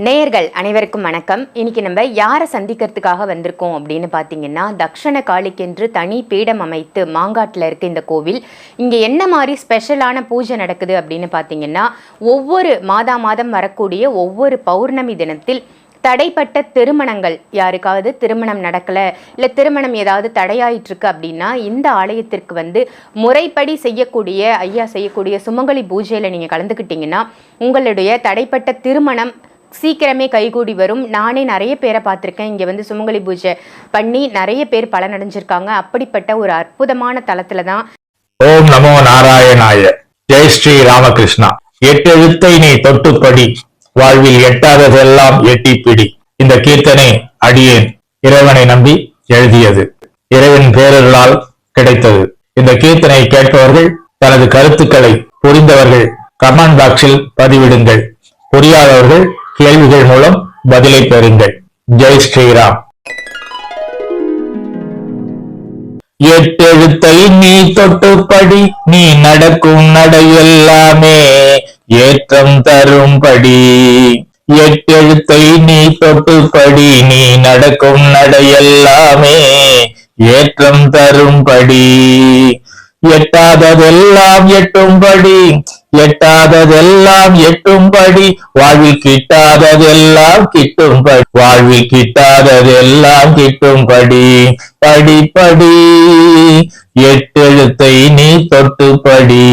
நேயர்கள் அனைவருக்கும் வணக்கம். இன்னைக்கு நம்ம யாரை சந்திக்கிறதுக்காக வந்திருக்கோம் அப்படின்னு பார்த்தீங்கன்னா தக்ஷண காளிக்கென்று தனி பீடம் அமைத்து மாங்காட்டில் இருக்க இந்த கோவில் இங்கே என்ன மாதிரி ஸ்பெஷலான பூஜை நடக்குது அப்படின்னு பார்த்தீங்கன்னா ஒவ்வொரு மாதா மாதம் வரக்கூடிய ஒவ்வொரு பௌர்ணமி தினத்தில் தடைப்பட்ட திருமணங்கள் யாருக்காவது திருமணம் நடக்கலை இல்லை திருமணம் ஏதாவது தடையாயிட்டிருக்கு அப்படின்னா இந்த ஆலயத்திற்கு வந்து முறைப்படி செய்யக்கூடிய ஐயா செய்யக்கூடிய சுமங்கலி பூஜையில் நீங்கள் கலந்துக்கிட்டிங்கன்னா உங்களுடைய தடைப்பட்ட திருமணம் சீக்கிரமே கைகூடி வரும். நானே நிறைய பேரை பார்த்துருக்கேன். இங்கே வந்து சுமங்கலி பூஜை பண்ணி நிறைய பேர் பலனடைஞ்சிருக்காங்க. அப்படிப்பட்ட ஒரு அற்புதமான தளத்துல தான் ஓம் நமோ நாராயணாய. ஜெய் ஸ்ரீ ராமகிருஷ்ணா. எட்டெழுத்தை நீ தொட்டுப்படி. வாழ்வில் எட்டாததெல்லாம் எட்டிப்பிடி இந்த கீர்த்தனை அடியேன். இறைவனை நம்பி எழுதியது. இறைவன் பேரர்களால் கிடைத்தது. இந்த கீர்த்தனை கேட்பவர்கள் தனது கருத்துக்களை புரிந்தவர்கள். கமெண்ட் பாக்ஸில் பதிவிடுங்கள். புரியாதவர்கள் கேள்விகள் மூலம் பதிலை பெறுங்கள். ஜெய் ஸ்ரீராம். எட்டெழுத்தை நீ தொட்டுப்படி நீ நடக்கும் நடையெல்லாமே ஏற்றம் தரும்படி. எட்டெழுத்தை நீ தொட்டுப்படி நீ நடக்கும் நடையெல்லாமே ஏற்றம் தரும்படி. எட்டாததெல்லாம் எட்டும்படி எட்டாததெல்லாம் எட்டும்படி வாழ்வில் கிட்டாததெல்லாம் கிட்டும்படி வாழ்வில் கிட்டாததெல்லாம் கிட்டும்படி படிப்படி எட்டெழுத்தை நீ தொட்டுப்படி.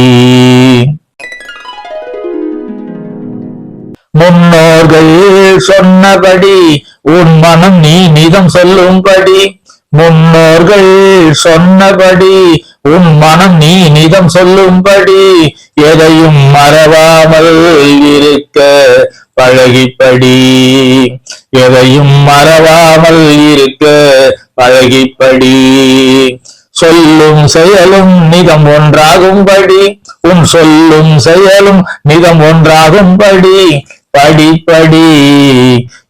முன்னோர்கள் சொன்னபடி உன் மனம் நீ நிதம் சொல்லும்படி. முன்னோர்கள் சொன்னபடி உன் மனம் நீ நிதம் சொல்லும்படி எதையும் மறவாமல் இருக்க பழகிப்படி. எதையும் மறவாமல் இருக்க பழகிப்படி. சொல்லும் செயலும் நிதம் ஒன்றாகும்படி. உன் சொல்லும் செயலும் நிதம் ஒன்றாகும்படி. படிப்படி.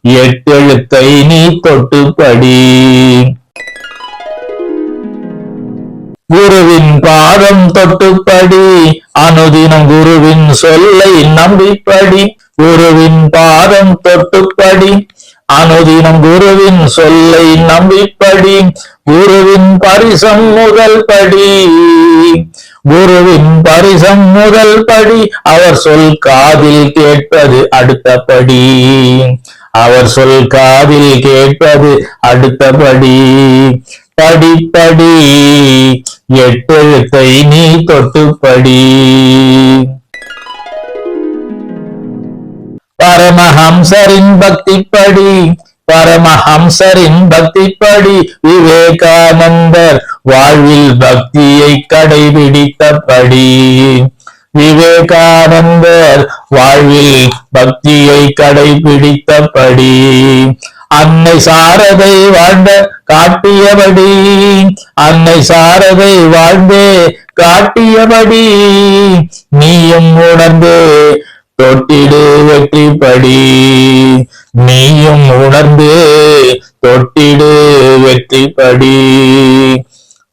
எட்டெழுத்தை நீ தொட்டுப்படி. பாதம் தொட்டுப்படி அனுதினம் குருவின் சொல்லை நம்பிப்படி குருவின் பாதம் தொட்டுப்படி அனுதினம் குருவின் சொல்லை நம்பிப்படி குருவின் பரிசம் முதல் படி குருவின் பரிசம் முதல் படி அவர் சொல் காதில் கேட்பது அடுத்தபடி. அவர் சொல் காதில் கேட்பது அடுத்தபடி. படிப்படி எட்டெழுத்தை நீ தொட்டுப்படி. பரமஹம்சரின் பக்திப்படி பரமஹம்சரின் பக்திப்படி விவேகானந்தர் வாழ்வில் பக்தியை கடைபிடித்தபடி. விவேகானந்தர் வாழ்வில் பக்தியை கடைபிடித்தபடி. அன்னை சாரதை வாழ்ந்த காட்டியபடி அன்னை சாரதை வாழ்ந்தே காட்டியபடி நீயும் உணர்ந்து தொட்டிடு வெற்றிப்படி. நீயும் உணர்ந்து தொட்டிடு வெற்றிப்படி.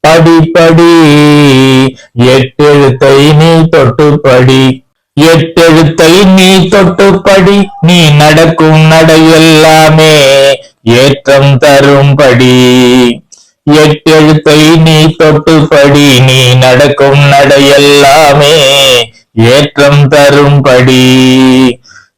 படிப்படி எட்டெழுத்தை நீ தொட்டுப்படி. எட்டெழுத்தை நீ தொட்டுப்படி நீ நடக்கும் நடையெல்லாமே ஏற்றம் தரும்படி. எட்டெழுத்தை நீ தொட்டுப்படி நீ நடக்கும் நடையெல்லாமே ஏற்றம் தரும்படி.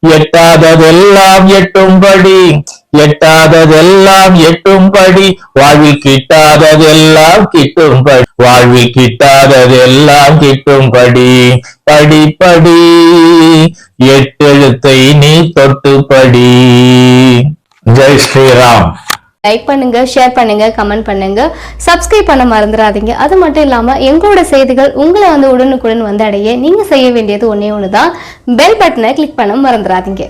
எட்டாததெல்லாம் எட்டும்படி எட்டாததெல்லாம் எட்டும்படி வாழ்வில் கிட்டாததெல்லாம் கிட்டும்படி வாழ்வில் கிட்டாததெல்லாம் கிட்டும்படி படிப்படி எட்டெழுத்தை நீ தொட்டுப்படி. ஜெய் ஸ்ரீராம். லைக் பண்ணுங்க ஷேர் பண்ணுங்க கமெண்ட் பண்ணுங்க. சப்ஸ்கிரைப் பண்ண மறந்துடாதீங்க. அது மட்டும் இல்லாம எங்களோட செய்திகள் உங்களை வந்து உடனுக்குடன் வந்து அடைய நீங்க செய்ய வேண்டியது ஒண்ணே ஒண்ணுதான். பெல் பட்டனை கிளிக் பண்ண மறந்துடாதீங்க.